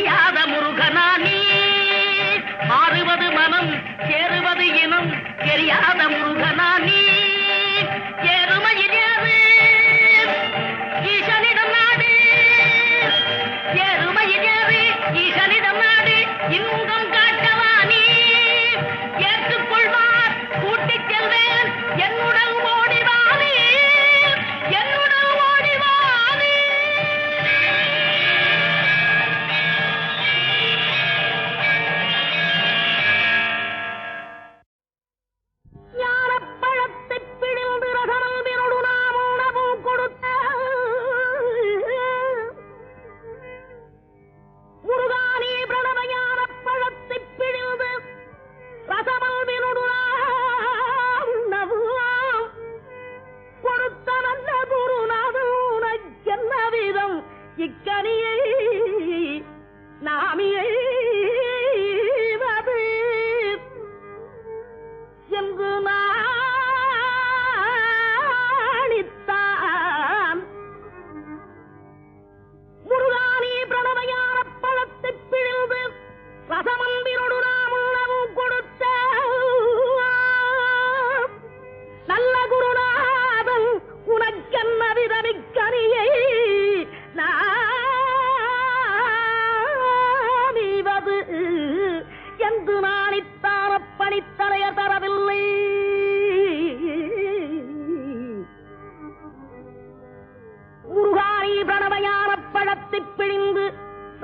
தெரியாத முருகனா நீ? மாறுவது மனம் சேருவது இனம் தெரியாத முருகனா நீ?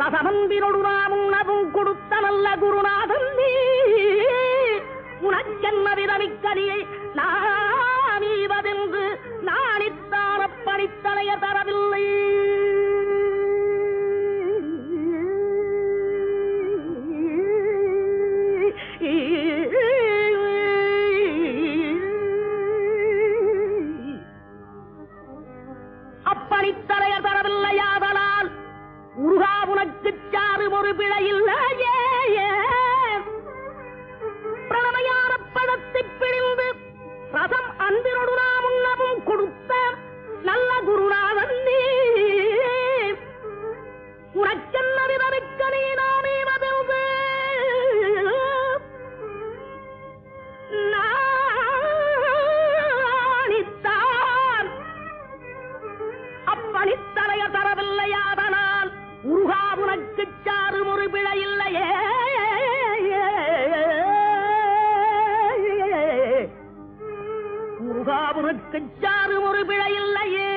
தசவந்தினொடு நாமும் நபும் கொடுத்த நல்ல குருநாதன் நீ. உனக்கென்ன விதமிக்கலியை நான் ஈவதென்று நானித்தாரப் பணித்தலைய தரவில்லை. ஒரு விலையில்லை அவருக்கு சாறு ஒரு பிழையில்லையே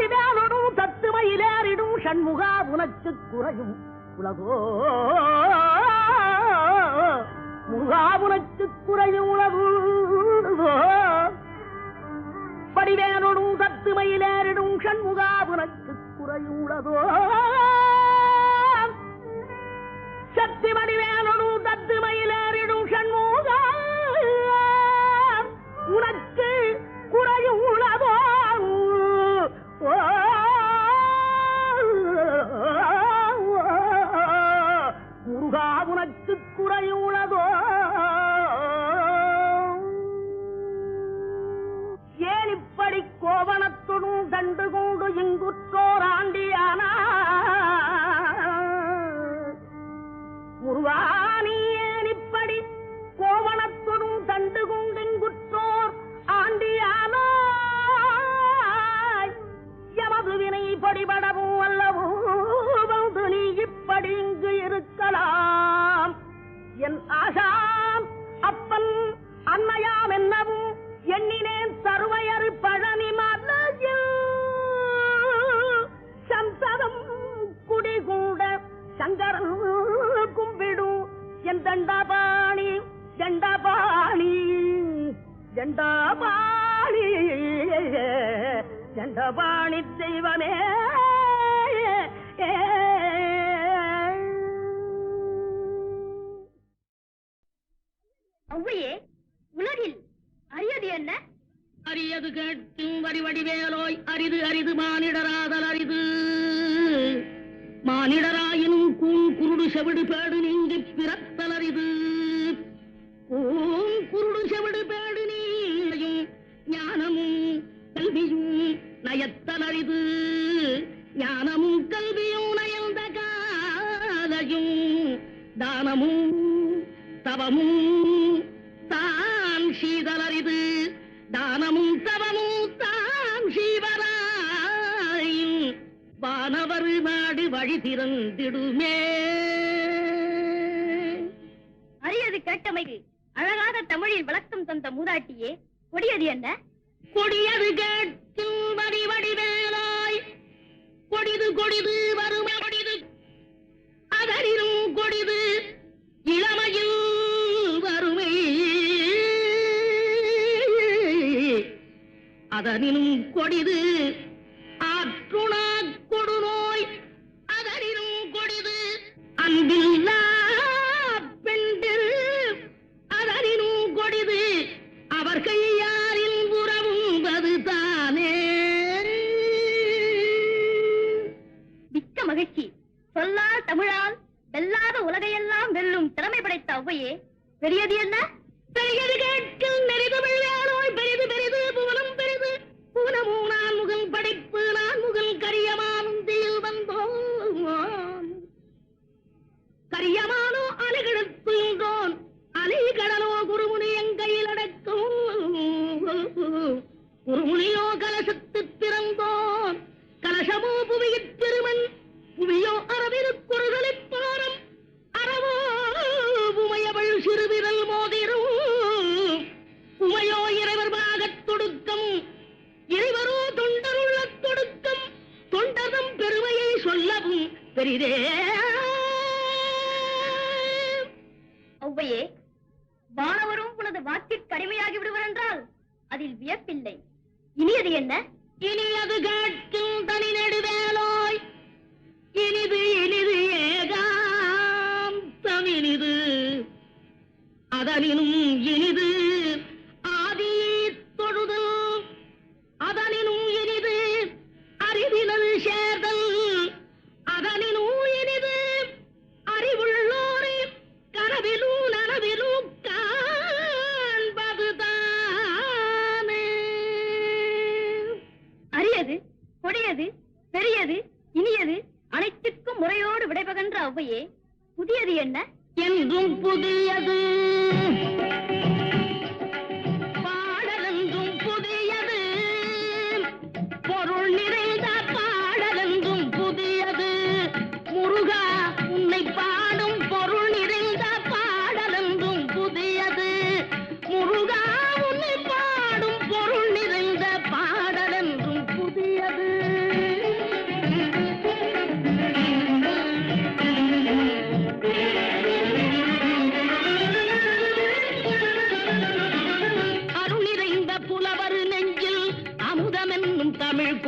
தேடி வேலொடும் தத்துமையிலேறிடும் சண்முகா உனக்கு குறையும். உலகோ முகா உனக்கு குறையும் உலகு. படிவேனொடும் தத்துமையிலேறிடும் சண்முகா உனக்கு குறையும் உலகோ. ஔவையே உலகில் அரியது என்ன? அரியது கேட்கும் வரி வடிவேலோய் அரிது அரிது மானிடராதல் அரிது. மானிடராயினும் கூன் குருடு செவிடு பேடு நீங்கி பிறத்தல் அரிது. கூன் குருடு செவிடு பேடு நீயும் ஞானமும் கல்வியும் நயத்தல் அரிது. ஞானமும் கல்வியும் நயந்த காலையும் தானமும் தவமும் தான் சீதலரிது தானமும் தவமும் தான் சீவராயும் வானவர் நாடு வழி திறந்திடுமே. அரியது கேட்டமைக்கு அழகாக தமிழில் விளக்கம் தந்த மூதாட்டியே கொடியது என்ன? கொடியது கேட்கும் வடி வடிவேலாய். கொடிது கொடிது வறுமை கொடிது. அதனினும் கொடிது அதனினும் கொடிது. இல்லை. இனியது என்ன? இனியது கேட்கும் தனி நெடுவேலோய் இனிது இனிது ஏகாம் தமிழிது அதனினும் இனிது விடைபகன்ற புதியது என்ன? என்றும் புதியது.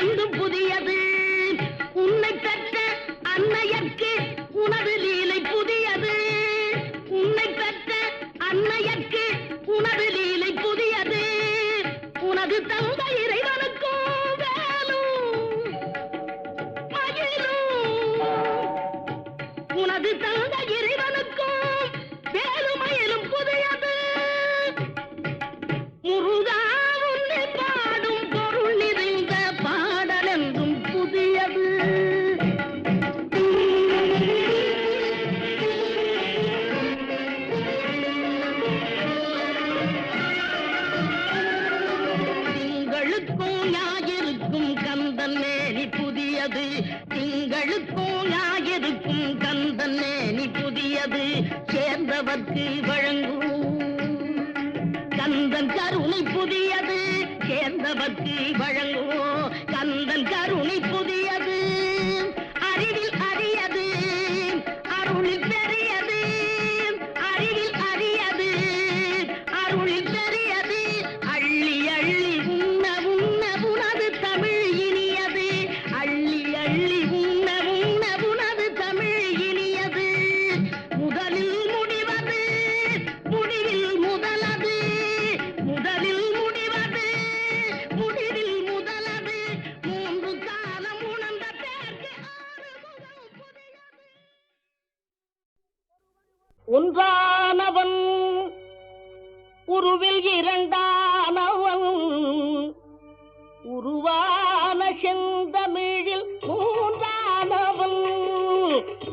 என்றும் புதியது. உன்னை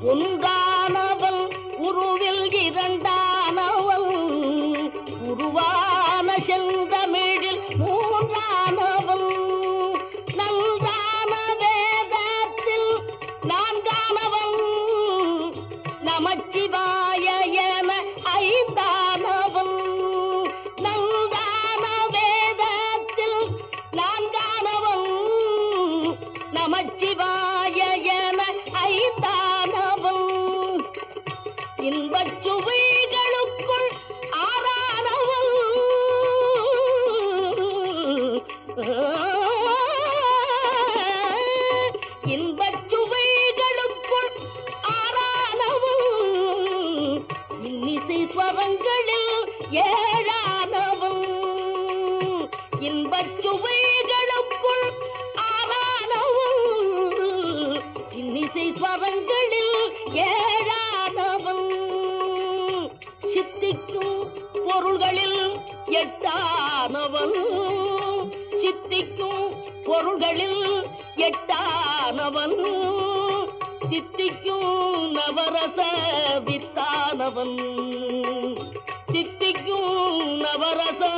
Women பொருள்களில் எட்டானவன். சித்திக்கும் பொருள்களில் எட்டானவன். சித்திக்கும் நவரச வித்தானவன். சித்திக்கும் நவரச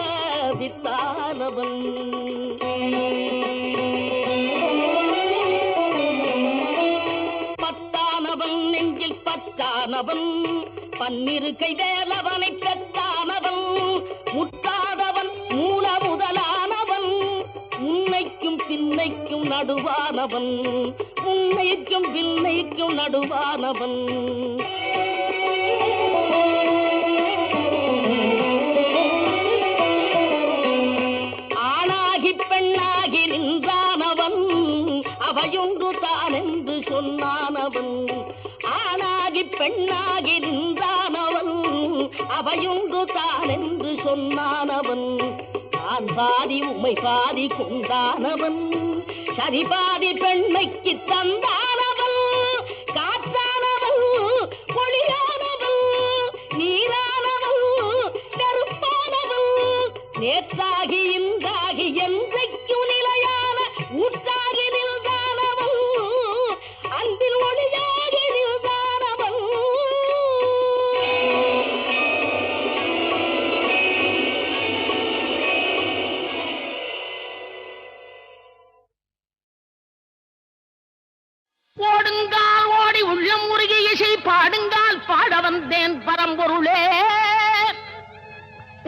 வித்தானவன். பத்தானவன் நெஞ்சில் பத்தானவன். பன்னிரு கை வேலவனை திண்ணைக்கும் நடுவானவன். உன்னைக்கும் விண்ணைக்கும் நடுவானவன். ஆணாகி பெண்ணாகி நின்றானவன். அவையொன்று தான் என்று சொன்னானவன். ஆணாகி பெண்ணாகி நின்றானவன். அவையொன்று தான் என்று சொன்னானவன். பாதி உமை பாதி கொண்டானவன் சரி பாதி பெண்மைக்கு தந்தான்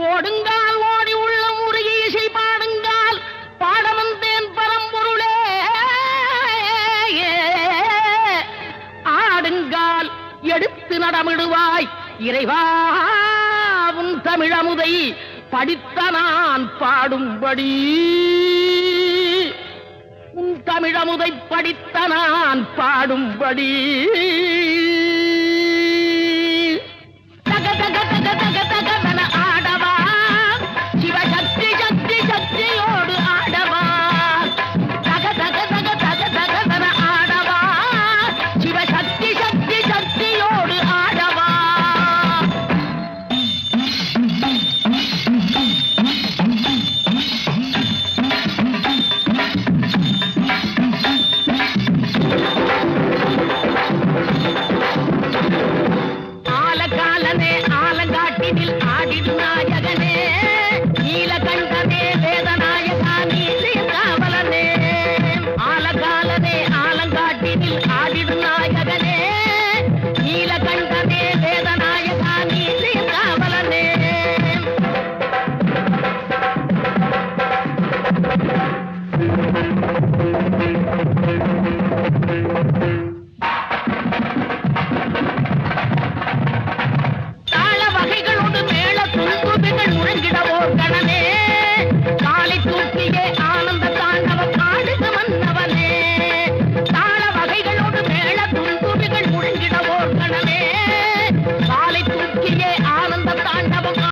ஓடுங்கால் ஓடி உள்ள முருகி இசை பாடுங்கால் பாடவந்தேன் பரம்பொருளே. ஆடுங்கால் எடுத்து நடமிடுவாய் இறைவா உன் தமிழமுதை படித்த நான் பாடும்படி. உன் தமிழமுதை படித்த நான் பாடும்படி.